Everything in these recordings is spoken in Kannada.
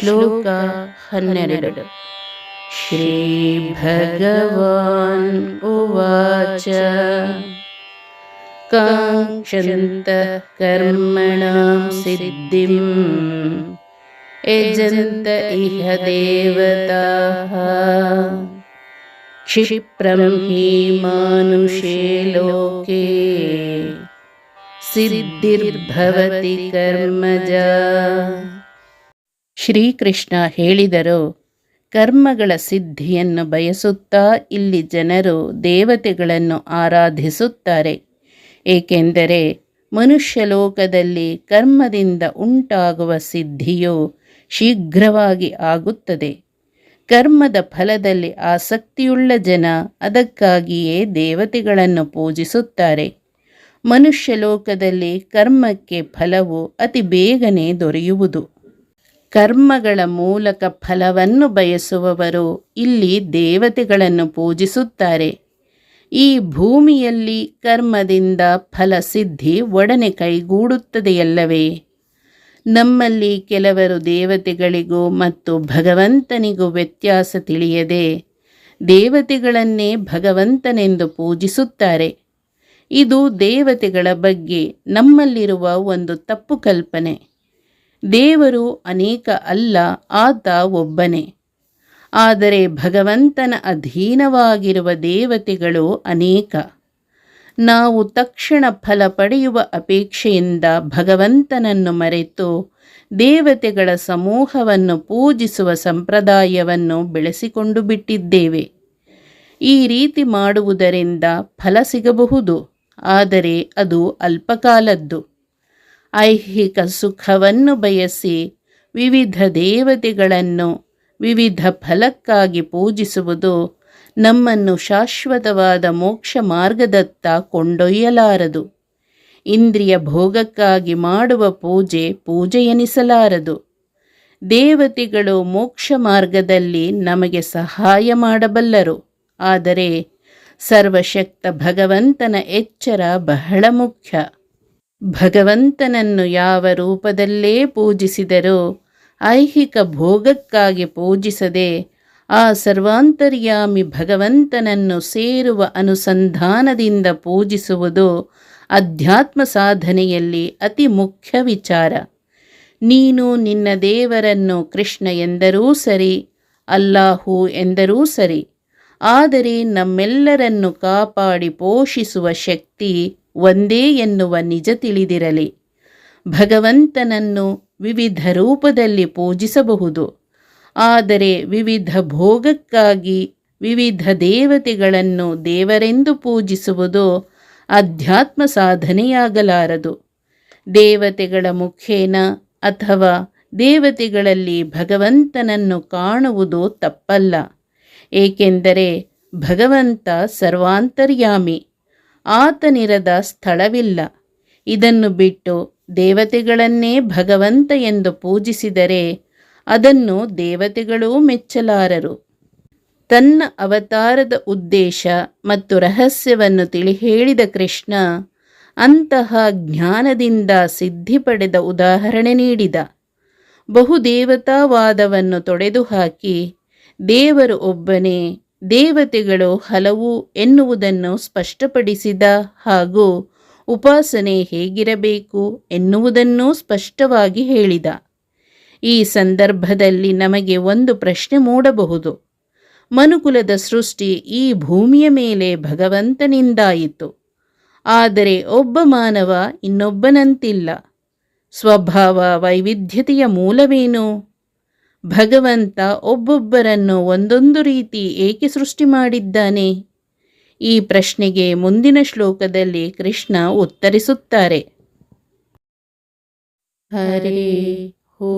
श्लोक हन्नेरडु। श्रीभगवान् उवाच। कां शन्तः सिद्धिम् यजन्त इह देवताः। क्षिप्रं हि मानुषे लोके सिद्धिर्भवति कर्मजा। ಶ್ರೀಕೃಷ್ಣ ಹೇಳಿದರು, ಕರ್ಮಗಳ ಸಿದ್ಧಿಯನ್ನು ಬಯಸುತ್ತಾ ಇಲ್ಲಿ ಜನರು ದೇವತೆಗಳನ್ನು ಆರಾಧಿಸುತ್ತಾರೆ. ಏಕೆಂದರೆ ಮನುಷ್ಯ ಲೋಕದಲ್ಲಿ ಕರ್ಮದಿಂದ ಉಂಟಾಗುವ ಸಿದ್ಧಿಯು ಶೀಘ್ರವಾಗಿ ಆಗುತ್ತದೆ. ಕರ್ಮದ ಫಲದಲ್ಲಿ ಆಸಕ್ತಿಯುಳ್ಳ ಜನ ಅದಕ್ಕಾಗಿಯೇ ದೇವತೆಗಳನ್ನು ಪೂಜಿಸುತ್ತಾರೆ. ಮನುಷ್ಯ ಲೋಕದಲ್ಲಿ ಕರ್ಮಕ್ಕೆ ಫಲವು ಅತಿ ಬೇಗನೆ ದೊರೆಯುವುದು. ಕರ್ಮಗಳ ಮೂಲಕ ಫಲವನ್ನು ಬಯಸುವವರು ಇಲ್ಲಿ ದೇವತೆಗಳನ್ನು ಪೂಜಿಸುತ್ತಾರೆ. ಈ ಭೂಮಿಯಲ್ಲಿ ಕರ್ಮದಿಂದ ಫಲಸಿದ್ಧಿ ಒಡನೆ ಕೈಗೂಡುತ್ತದೆಯಲ್ಲವೇ? ನಮ್ಮಲ್ಲಿ ಕೆಲವರು ದೇವತೆಗಳಿಗೂ ಮತ್ತು ಭಗವಂತನಿಗೂ ವ್ಯತ್ಯಾಸ ತಿಳಿಯದೆ ದೇವತೆಗಳನ್ನೇ ಭಗವಂತನೆಂದು ಪೂಜಿಸುತ್ತಾರೆ. ಇದು ದೇವತೆಗಳ ಬಗ್ಗೆ ನಮ್ಮಲ್ಲಿರುವ ಒಂದು ತಪ್ಪು ಕಲ್ಪನೆ. ದೇವರು ಅನೇಕ ಅಲ್ಲ, ಆತ ಒಬ್ಬನೇ. ಆದರೆ ಭಗವಂತನ ಅಧೀನವಾಗಿರುವ ದೇವತೆಗಳು ಅನೇಕ. ನಾವು ತಕ್ಷಣ ಫಲ ಪಡೆಯುವ ಅಪೇಕ್ಷೆಯಿಂದ ಭಗವಂತನನ್ನು ಮರೆತು ದೇವತೆಗಳ ಸಮೂಹವನ್ನು ಪೂಜಿಸುವ ಸಂಪ್ರದಾಯವನ್ನು ಬೆಳೆಸಿಕೊಂಡು ಬಿಟ್ಟಿದ್ದೇವೆ. ಈ ರೀತಿ ಮಾಡುವುದರಿಂದ ಫಲ ಸಿಗಬಹುದು, ಆದರೆ ಅದು ಅಲ್ಪಕಾಲದ್ದು. ಐಹಿಕ ಸುಖವನ್ನು ಬಯಸಿ ವಿವಿಧ ದೇವತೆಗಳನ್ನು ವಿವಿಧ ಫಲಕ್ಕಾಗಿ ಪೂಜಿಸುವುದು ನಮ್ಮನ್ನು ಶಾಶ್ವತವಾದ ಮೋಕ್ಷ ಮಾರ್ಗದತ್ತ ಕೊಂಡೊಯ್ಯಲಾರದು. ಇಂದ್ರಿಯ ಭೋಗಕ್ಕಾಗಿ ಮಾಡುವ ಪೂಜೆ ಪೂಜೆಯೆನಿಸಲಾರದು. ದೇವತೆಗಳು ಮೋಕ್ಷ ಮಾರ್ಗದಲ್ಲಿ ನಮಗೆ ಸಹಾಯ ಮಾಡಬಲ್ಲರು. ಆದರೆ ಸರ್ವಶಕ್ತ ಭಗವಂತನ ಎಚ್ಚರ ಬಹಳ ಮುಖ್ಯ. ಭಗವಂತನನ್ನು ಯಾವ ರೂಪದಲ್ಲೇ ಪೂಜಿಸಿದರೂ ಐಹಿಕ ಭೋಗಕ್ಕಾಗಿ ಪೂಜಿಸದೆ ಆ ಸರ್ವಾಂತರ್ಯಾಮಿ ಭಗವಂತನನ್ನು ಸೇರುವ ಅನುಸಂಧಾನದಿಂದ ಪೂಜಿಸುವುದು ಅಧ್ಯಾತ್ಮ ಸಾಧನೆಯಲ್ಲಿ ಅತಿ ಮುಖ್ಯ ವಿಚಾರ. ನೀನು ನಿನ್ನ ದೇವರನ್ನು ಕೃಷ್ಣ ಎಂದರೂ ಸರಿ, ಅಲ್ಲಾಹು ಎಂದರೂ ಸರಿ, ಆದರೆ ನಮ್ಮೆಲ್ಲರನ್ನು ಕಾಪಾಡಿ ಪೋಷಿಸುವ ಶಕ್ತಿ ಒಂದೇ ಎನ್ನುವ ನಿಜ ತಿಳಿದಿರಲಿ. ಭಗವಂತನನ್ನು ವಿವಿಧ ರೂಪದಲ್ಲಿ ಪೂಜಿಸಬಹುದು. ಆದರೆ ವಿವಿಧ ಭೋಗಕ್ಕಾಗಿ ವಿವಿಧ ದೇವತೆಗಳನ್ನು ದೇವರೆಂದು ಪೂಜಿಸುವುದು ಅಧ್ಯಾತ್ಮ ಸಾಧನೆಯಾಗಲಾರದು. ದೇವತೆಗಳ ಮುಖೇನ ಅಥವಾ ದೇವತೆಗಳಲ್ಲಿ ಭಗವಂತನನ್ನು ಕಾಣುವುದು ತಪ್ಪಲ್ಲ. ಏಕೆಂದರೆ ಭಗವಂತ ಸರ್ವಾಂತರ್ಯಾಮಿ. ಆತನಿರದ ಸ್ಥಳವಿಲ್ಲ. ಇದನ್ನು ಬಿಟ್ಟು ದೇವತೆಗಳನ್ನೇ ಭಗವಂತ ಎಂದು ಪೂಜಿಸಿದರೆ ಅದನ್ನು ದೇವತೆಗಳೂ ಮೆಚ್ಚಲಾರರು. ತನ್ನ ಅವತಾರದ ಉದ್ದೇಶ ಮತ್ತು ರಹಸ್ಯವನ್ನು ತಿಳಿ ಹೇಳಿದ ಕೃಷ್ಣ ಅಂತಹ ಜ್ಞಾನದಿಂದ ಸಿದ್ಧಿ ಪಡೆದ ಉದಾಹರಣೆ ನೀಡಿದ. ಬಹುದೇವತಾವಾದವನ್ನು ತೊಡೆದುಹಾಕಿ ದೇವರು ಒಬ್ಬನೇ ದೇವತೆಗಳು ಹಲವು ಎನ್ನುವುದನ್ನು ಸ್ಪಷ್ಟಪಡಿಸಿದ ಹಾಗೂ ಉಪಾಸನೆ ಹೇಗಿರಬೇಕು ಎನ್ನುವುದನ್ನೂ ಸ್ಪಷ್ಟವಾಗಿ ಹೇಳಿದ. ಈ ಸಂದರ್ಭದಲ್ಲಿ ನಮಗೆ ಒಂದು ಪ್ರಶ್ನೆ ಮೂಡಬಹುದು. ಮನುಕುಲದ ಸೃಷ್ಟಿ ಈ ಭೂಮಿಯ ಮೇಲೆ ಭಗವಂತನಿಂದಾಯಿತು. ಆದರೆ ಒಬ್ಬ ಮಾನವ ಇನ್ನೊಬ್ಬನಂತಿಲ್ಲ. ಸ್ವಭಾವ ವೈವಿಧ್ಯತೆಯ ಮೂಲವೇನು? ಭಗವಂತ ಒಬ್ಬೊಬ್ಬರನ್ನು ಒಂದೊಂದು ರೀತಿ ಏಕೆ ಸೃಷ್ಟಿ ಮಾಡಿದ್ದಾನೆ? ಈ ಪ್ರಶ್ನೆಗೆ ಮುಂದಿನ ಶ್ಲೋಕದಲ್ಲಿ ಕೃಷ್ಣ ಉತ್ತರಿಸುತ್ತಾರೆ. ಹರೇ ಹೋ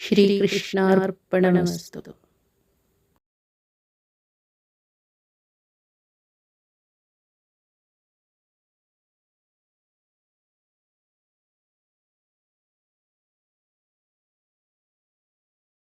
ಶ್ರೀಕೃಷ್ಣಾರ್ಪಣಮಸ್ತು